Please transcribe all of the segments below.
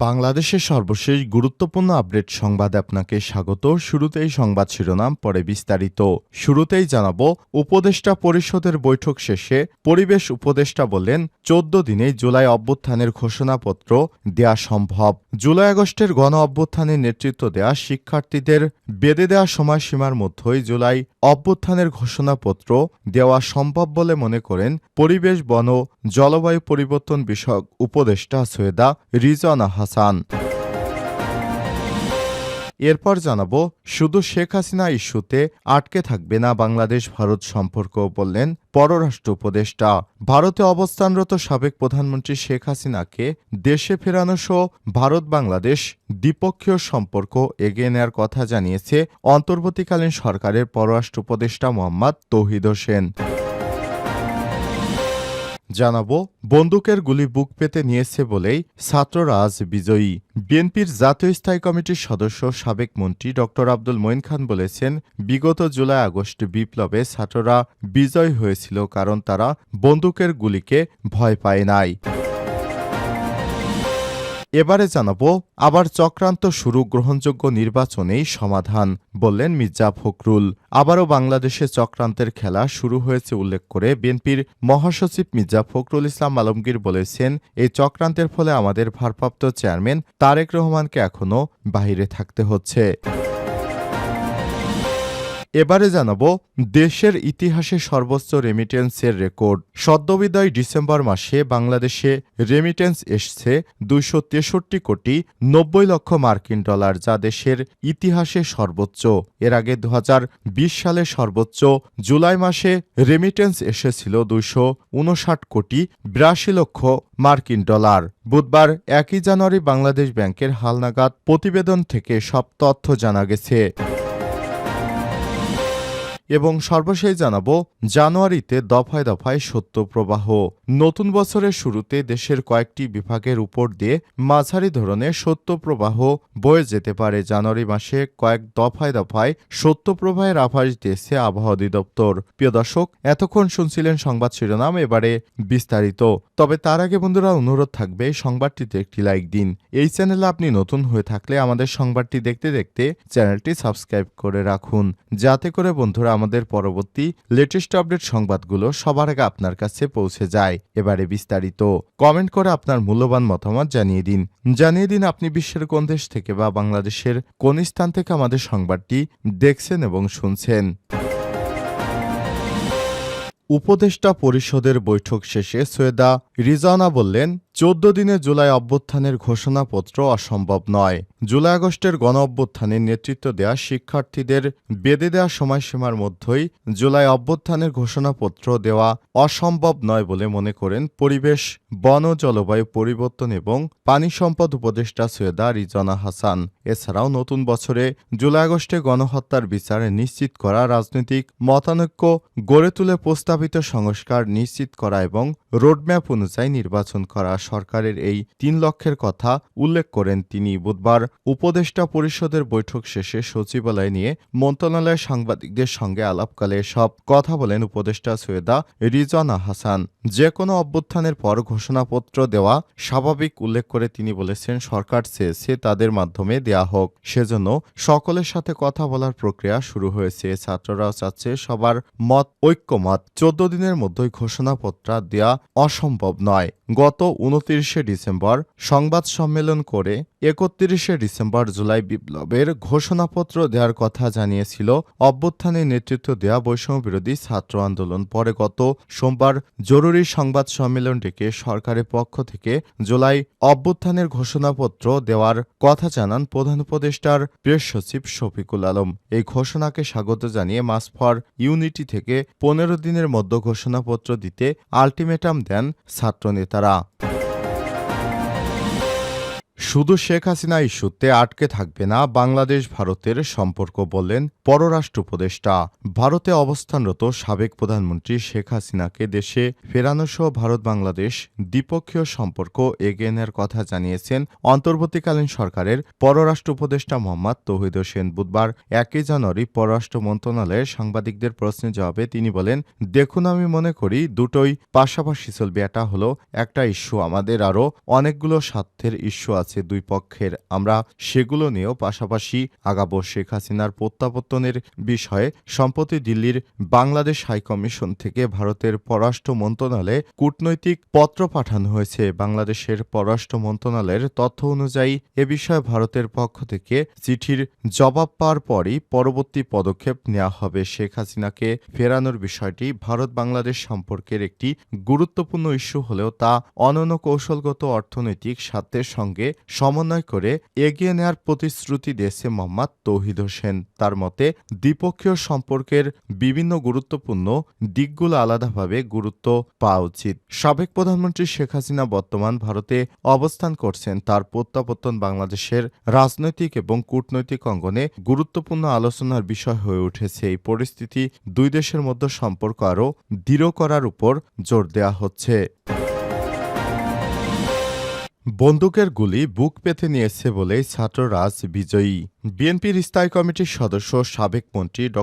বাংলাদেশের সর্বশেষ গুরুত্বপূর্ণ আপডেট সংবাদে আপনাকে স্বাগত। শুরুতেই সংবাদ শিরোনাম, পরে বিস্তারিত। শুরুতেই জানাব, উপদেষ্টা পরিষদের বৈঠক শেষে পরিবেশ উপদেষ্টা বললেন, চোদ্দ দিনে জুলাই অভ্যুত্থানের ঘোষণাপত্র দেয়া সম্ভব। জুলাই আগস্টের গণ অভ্যুত্থানের নেতৃত্ব দেয়া শিক্ষার্থীদের বেঁধে দেওয়া সময়সীমার মধ্যেই জুলাই অভ্যুত্থানের ঘোষণাপত্র দেওয়া সম্ভব বলে মনে করেন পরিবেশ, বন জলবায়ু পরিবর্তন বিষয়ক উপদেষ্টা সৈয়দা রিজওয়ানা হাসান। এরপর জানাব, শুধু শেখ হাসিনা ইস্যুতে আটকে থাকবে না বাংলাদেশ, ভারত সম্পর্ক বললেন পররাষ্ট্র উপদেষ্টা। ভারতে অবস্থানরত সাবেক প্রধানমন্ত্রী শেখ হাসিনাকে দেশে ফেরানো সহ ভারত বাংলাদেশ দ্বিপক্ষীয় সম্পর্ক এগিয়ে নেয়ার কথা জানিয়েছে অন্তর্বর্তীকালীন সরকারের পররাষ্ট্র উপদেষ্টা মোহাম্মদ তৌহিদ হোসেন। জানাব, বন্দুকের গুলি বুক পেতে নিয়েছে বলেই ছাত্ররা আজ বিজয়ী। বিএনপির জাতীয় স্থায়ী কমিটির সদস্য সাবেক মন্ত্রী ড. আব্দুল মঈন খান বলেছেন, বিগত জুলাই আগস্ট বিপ্লবে ছাত্ররা বিজয় হয়েছিল কারণ তারা বন্দুকের গুলিকে ভয় পায় নাই। এবারে জানাব, আবার চক্রান্ত শুরু গ্রহণযোগ্য নির্বাচনেই সমাধান, বললেন মির্জা ফখরুল। আবারও বাংলাদেশে চক্রান্তের খেলা শুরু হয়েছে উল্লেখ করে বিএনপির মহাসচিব মির্জা ফখরুল ইসলাম আলমগীর বলেছেন, এই চক্রান্তের ফলে আমাদের ভারপ্রাপ্ত চেয়ারম্যান তারেক রহমানকে এখনও বাহিরে থাকতে হচ্ছে। এবারে জানাব, দেশের ইতিহাসে সর্বোচ্চ রেমিটেন্সের রেকর্ড সদ্যবিদায় ডিসেম্বর মাসে বাংলাদেশে রেমিটেন্স এসছে দুইশো তেষট্টি কোটি নব্বই লক্ষ মার্কিন ডলার, যা দেশের ইতিহাসে সর্বোচ্চ। এর আগে দু হাজার বিশ সালে সর্বোচ্চ জুলাই মাসে রেমিটেন্স এসেছিল দুইশো উনষাট কোটি বিরাশি লক্ষ মার্কিন ডলার। বুধবার একই জানুয়ারি বাংলাদেশ ব্যাংকের হালনাগাদ প্রতিবেদন থেকে সব তথ্য জানা গেছে। এবং সর্বশেষ জানাব, জানুয়ারিতে দফায় দফায় সত্য প্রবাহ নতুন বছরের শুরুতে দেশের কয়েকটি বিভাগের উপর দিয়ে মাঝারি ধরনের সত্য প্রবাহ বয়ে যেতে পারে। জানুয়ারি মাসে কয়েক দফায় দফায় সত্য প্রবাহের আভাস দিয়েছে আবহাওয়া অধিদপ্তর। প্রিয় দর্শক, এতক্ষণ শুনছিলেন সংবাদ শিরোনাম, এবারে বিস্তারিত। তবে তার আগে বন্ধুরা, অনুরোধ থাকবে সংবাদটিতে একটি লাইক দিন। এই চ্যানেলে আপনি নতুন হয়ে থাকলে আমাদের সংবাদটি দেখতে দেখতে চ্যানেলটি সাবস্ক্রাইব করে রাখুন। যাতে করে বন্ধুরা আমাদের পরবর্তী লেটেস্ট আপডেট সংবাদগুলো সবার আগে আপনার কাছে পৌঁছে যায়। এবারে বিস্তারিত। কমেন্ট করে আপনার মূল্যবান মতামত জানিয়ে দিন। জানিয়ে দিন আপনি বিশ্বের কোন দেশ থেকে বা বাংলাদেশের কোন স্থান থেকে আমাদের সংবাদটি দেখছেন এবং শুনছেন। উপদেষ্টা পরিষদের বৈঠক শেষে সৈয়দা রিজানা বললেন চোদ্দ দিনে জুলাই অভ্যুত্থানের ঘোষণাপত্র অসম্ভব নয়। জুলাই আগস্টের গণ নেতৃত্ব দেয়া শিক্ষার্থীদের বেঁধে দেওয়া সময়সীমার মধ্যেই জুলাই অভ্যুত্থানের ঘোষণাপত্র দেওয়া অসম্ভব নয় বলে মনে করেন পরিবেশ, বন জলবায়ু পরিবর্তন এবং পানি সম্পদ উপদেষ্টা সৈয়দা রিজনা হাসান। এছাড়াও নতুন বছরে জুলাই আগস্টে গণহত্যার বিচারে নিশ্চিত করা রাজনৈতিক মতানৈক্য গড়ে তুলে প্রস্তাবিত সংস্কার নিশ্চিত করা এবং রোডম্যাপ অনুযায়ী নির্বাচন করা সরকারের এই তিন লক্ষ্যের কথা উল্লেখ করেন তিনি। বুধবার উপদেষ্টা পরিষদের বৈঠক শেষে সচিবালয় নিয়ে মন্ত্রণালয়ের সাংবাদিকদের সঙ্গে আলাপকালে সব কথা বলেন উপদেষ্টা সৈয়দা রিজওয়ানা হাসান। যে কোনো অভ্যুত্থানের পর ঘোষণাপত্র দেওয়া স্বাভাবিক উল্লেখ করে তিনি বলেছেন, সরকার চেয়েছে তাদের মাধ্যমে দেয়া হোক। সেজন্য সকলের সাথে কথা বলার প্রক্রিয়া শুরু হয়েছে। ছাত্ররাও চাচ্ছে সবার মত, ঐক্যমত। চোদ্দ দিনের মধ্যেই ঘোষণাপত্র দেয়া অসম্ভব নয়। গত উনত্রিশে ডিসেম্বর সংবাদ সম্মেলন করে একত্রিশে ডিসেম্বর জুলাই বিপ্লবের ঘোষণাপত্র দেওয়ার কথা জানিয়েছিল। অভ্যুত্থানের নেতৃত্ব দেওয়া বৈষম্য বিরোধী ছাত্র আন্দোলন। পরে গত সোমবার জরুরি সংবাদ সম্মেলন ডেকে সরকারের পক্ষ থেকে জুলাই অভ্যুত্থানের ঘোষণাপত্র দেওয়ার কথা জানান প্রধান উপদেষ্টার প্রেস সচিব শফিকুল আলম। এই ঘোষণাকে স্বাগত জানিয়ে মাস ফর ইউনিটি থেকে পনেরো দিনের মধ্যে ঘোষণাপত্র দিতে আলটিমেটাম দেন ছাত্রনেতারা। শুধু শেখ হাসিনা ইস্যুতে আটকে থাকবে না, বাংলাদেশ, ভারতের সম্পর্ক বললেন পররাষ্ট্র উপদেষ্টা। ভারতে অবস্থানরত সাবেক প্রধানমন্ত্রী শেখ হাসিনাকে দেশে ফেরানোসহ ভারত বাংলাদেশ দ্বিপক্ষীয় সম্পর্ক এগিয়ে নেওয়ার কথা জানিয়েছেন অন্তর্বর্তীকালীন সরকারের পররাষ্ট্র উপদেষ্টা মোহাম্মদ তৌহিদ হোসেন। বুধবার একই জানুয়ারি পররাষ্ট্র মন্ত্রণালয়ে সাংবাদিকদের প্রশ্নের জবাবে তিনি বলেন, দেখুন, আমি মনে করি দুটোই পাশাপাশি চলবে। এটা হলো, একটা ইস্যু আমাদের আরও অনেকগুলো স্বার্থের ইস্যু আছে। দুই পক্ষের। আমরা সেগুলো নিয়েও পাশাপাশি আগাবো শেখ হাসিনার প্রত্যাবর্তনের বিষয়ে। সম্প্রতি দিল্লির বাংলাদেশ হাইকমিশন থেকে ভারতের পররাষ্ট্র মন্ত্রণালয়ে কূটনৈতিক পত্র পাঠানো হয়েছে। বাংলাদেশের পররাষ্ট্র মন্ত্রণালয়ের তথ্য অনুযায়ী এ বিষয়ে ভারতের পক্ষ থেকে চিঠির জবাব পাওয়ার পরই পরবর্তী পদক্ষেপ নেওয়া হবে। শেখ হাসিনাকে ফেরানোর বিষয়টি ভারত বাংলাদেশ সম্পর্কের একটি গুরুত্বপূর্ণ ইস্যু হলেও তা অনন্য কৌশলগত অর্থনৈতিক স্বার্থের সঙ্গে সমন্বয় করে এগিয়ে নেওয়ার প্রতিশ্রুতি দিয়েছে মোহাম্মদ তৌহিদ হোসেন। তার মতে, দ্বিপক্ষীয় সম্পর্কের বিভিন্ন গুরুত্বপূর্ণ দিকগুলো আলাদাভাবে গুরুত্ব পাওয়া উচিত। সাবেক প্রধানমন্ত্রী শেখ হাসিনা বর্তমান ভারতে অবস্থান করছেন। তার প্রত্যাবর্তন বাংলাদেশের রাজনৈতিক এবং কূটনৈতিক অঙ্গনে গুরুত্বপূর্ণ আলোচনার বিষয় হয়ে উঠেছে। এই পরিস্থিতি দুই দেশের মধ্যে সম্পর্ক আরও দৃঢ় করার উপর জোর দেওয়া হচ্ছে। বন্দুকের গুলি বুক পেতে নিয়েছে বলেই ছাত্ররাজ বিজয়ী। বিএনপির স্থায়ী কমিটির সদস্য সাবেক মন্ত্রী ড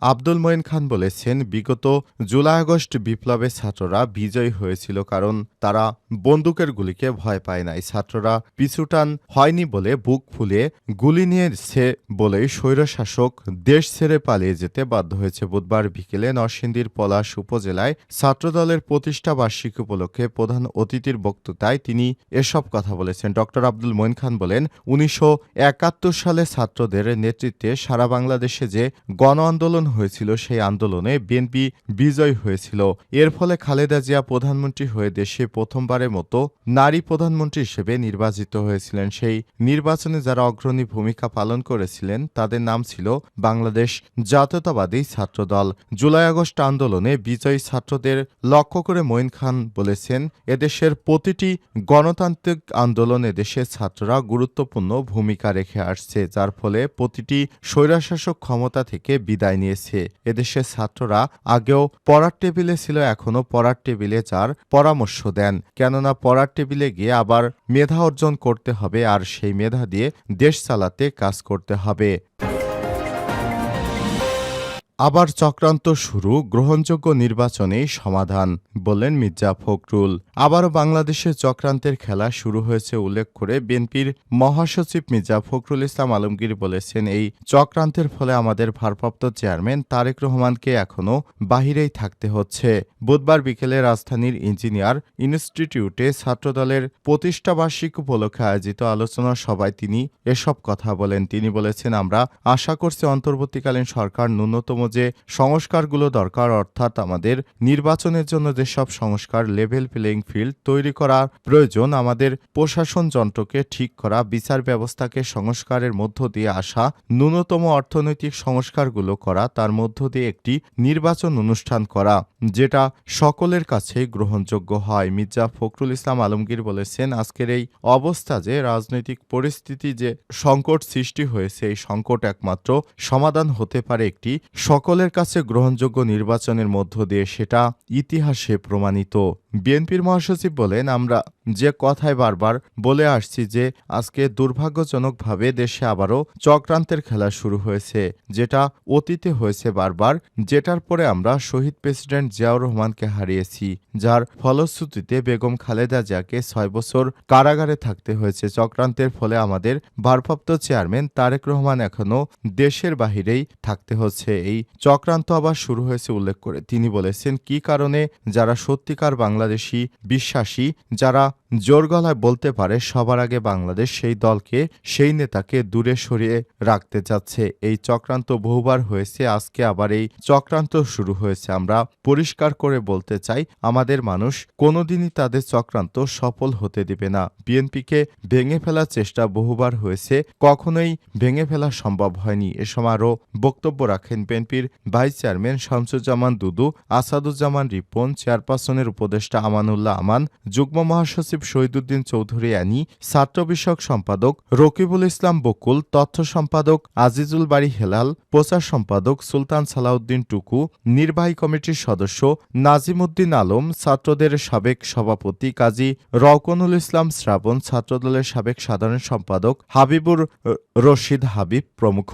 আব্দুল মঈন খান বলেছেন, বিগত জুলাই আগস্ট বিপ্লবে ছাত্ররা বিজয়ী হয়েছিল কারণ তারা বন্দুকের গুলিকে ভয় পায় নাই। ছাত্ররা পিছুটান হয়নি বলে বুক ফুলিয়ে গুলি নিয়েছে বলেই স্বৈরশাসক দেশ ছেড়ে পালিয়ে যেতে বাধ্য হয়েছে। বুধবার বিকেলে নরসিংদীর পলাশ উপজেলায় ছাত্রদলের প্রতিষ্ঠা বার্ষিকী উপলক্ষে প্রধান অতিথির বক্তৃতায় তিনি এসব কথা বলেছেন। ড আব্দুল মঈন খান বলেন, উনিশশো একাত্তর সালে ছাত্রদের নেতৃত্বে সারা বাংলাদেশে যে গণ আন্দোলন হয়েছিল, সেই আন্দোলনে বিএনপি বিজয় হয়েছিল। এর ফলে খালেদা জিয়া প্রধানমন্ত্রী হয়ে দেশে প্রথমবারের মতো নারী প্রধানমন্ত্রী হিসেবে নির্বাচিত হয়েছিলেন। সেই নির্বাচনে যারা অগ্রণী ভূমিকা পালন করেছিলেন, তাদের নাম ছিল বাংলাদেশ জাতীয়তাবাদী ছাত্রদল। জুলাই আগস্ট আন্দোলনে বিজয়ী ছাত্রদের লক্ষ্য করে মঈন খান বলেছেন, এদেশের প্রতিটি গণতান্ত্রিক আন্দোলনে দেশের ছাত্ররা গুরুত্বপূর্ণ ভূমিকা রেখে আসছে, যার ফলে প্রতিটি স্বৈরাশাসক ক্ষমতা থেকে বিদায় নিয়েছে। এদেশের ছাত্ররা আগেও পড়ার টেবিলে ছিল, এখনও পড়ার টেবিলে যার পরামর্শ দেন। কেননা পড়ার টেবিলে গিয়ে আবার মেধা অর্জন করতে হবে, আর সেই মেধা দিয়ে দেশ চালাতে কাজ করতে হবে। আবার চক্রান্ত শুরু, গ্রহণযোগ্য নির্বাচনেই সমাধান, বললেন মির্জা ফখরুল। আবারও বাংলাদেশে চক্রান্তের খেলা শুরু হয়েছে উল্লেখ করে বিএনপির মহাসচিব মির্জা ফখরুল ইসলাম আলমগীর বলেছেন, এই চক্রান্তের ফলে আমাদের ভারপ্রাপ্ত চেয়ারম্যান তারেক রহমানকে এখনও বাহিরেই থাকতে হচ্ছে। বুধবার বিকেলে রাজধানীর ইঞ্জিনিয়ার ইনস্টিটিউটে ছাত্রদলের প্রতিষ্ঠাবার্ষিক উপলক্ষে আয়োজিত আলোচনা সভায় তিনি এসব কথা বলেন। তিনি বলেছেন, আমরা আশা করছি অন্তর্বর্তীকালীন সরকার ন্যূনতম যে সংস্কারগুলো দরকার, অর্থাৎ আমাদের নির্বাচনের জন্য যেসব সংস্কার লেভেল প্লেইং ফিল্ড তৈরি করা প্রয়োজন, আমাদের প্রশাসন যন্ত্রকে ঠিক করা, বিচার ব্যবস্থাকে সংস্কারের মধ্য দিয়ে আসা, ন্যূনতম অর্থনৈতিক সংস্কারগুলো করা, তার মধ্য দিয়ে একটি নির্বাচন অনুষ্ঠান করা, যেটা সকলের কাছে গ্রহণযোগ্য হয়। মির্জা ফখরুল ইসলাম আলমগীর বলেছেন, আজকের এই অবস্থা যে রাজনৈতিক পরিস্থিতি যে সংকট সৃষ্টি হয়েছে, এই সংকট একমাত্র সমাধান হতে পারে একটি সকলের কাছে গ্রহণযোগ্য নির্বাচনের মধ্য দিয়ে সেটা ইতিহাসে প্রমাণিত। বিএনপির মহাসচিব বলেন, আমরা যে কথায় বারবার বলে আসছি যে আজকে দুর্ভাগ্যজনকভাবে দেশে আবারও চক্রান্তের খেলা শুরু হয়েছে, যেটা অতীতে হয়েছে বারবার, যেটার পরে আমরা শহীদ প্রেসিডেন্ট জিয়াউর রহমানকে হারিয়েছি, যার ফলশ্রুতিতে বেগম খালেদা জিয়াকে ছয় বছর কারাগারে থাকতে হয়েছে। চক্রান্তের ফলে আমাদের ভারপ্রাপ্ত চেয়ারম্যান তারেক রহমান এখনও দেশের বাহিরেই থাকতে হচ্ছে। এই চক্রান্ত আবার শুরু হয়েছে উল্লেখ করে। তিনি বলেছেন, কি কারণে যারা সত্যিকার বাংলাদেশি বিশ্বাসী যারা জোর গলায় বলতে পারে সবার আগে বাংলাদেশ সেই দলকে, সেই নেতাকে দূরে সরিয়ে রাখতে যাচ্ছে এই চক্রান্ত বহুবার হয়েছে, আজকে আবার এই চক্রান্ত শুরু হয়েছে। আমরা পরিষ্কার করে বলতে চাই, আমাদের মানুষ কোনোদিনই তাদের চক্রান্ত সফল হতে দিবে না। বিএনপিকে ভেঙে ফেলার চেষ্টা বহুবার হয়েছে, কখনোই ভেঙে ফেলা সম্ভব হয়নি। এ সময় আরও বক্তব্য রাখেন বিএনপির ভাইস চেয়ারম্যান শামসুজ্জামান দুদু, আসাদুজ্জামান রিপন, চেয়ারপারসনের উপদেষ্টা উপদেষ্টা আমানুল্লাহ আমান, যুগ্ম মহাসচিব শহীদুদ্দিন চৌধুরী অ্যানি, ছাত্র বিষয়ক সম্পাদক রকিবুল ইসলাম বকুল, তথ্য সম্পাদক আজিজুল বাড়ি হেলাল, প্রচার সম্পাদক সুলতান সালাউদ্দিন টুকু, নির্বাহী কমিটির সদস্য নাজিমুদ্দিন আলম, ছাত্রদের সাবেক সভাপতি কাজী রওকনুল ইসলাম শ্রাবণ, ছাত্রদলের সাবেক সাধারণ সম্পাদক হাবিবুর রশিদ হাবিব প্রমুখ।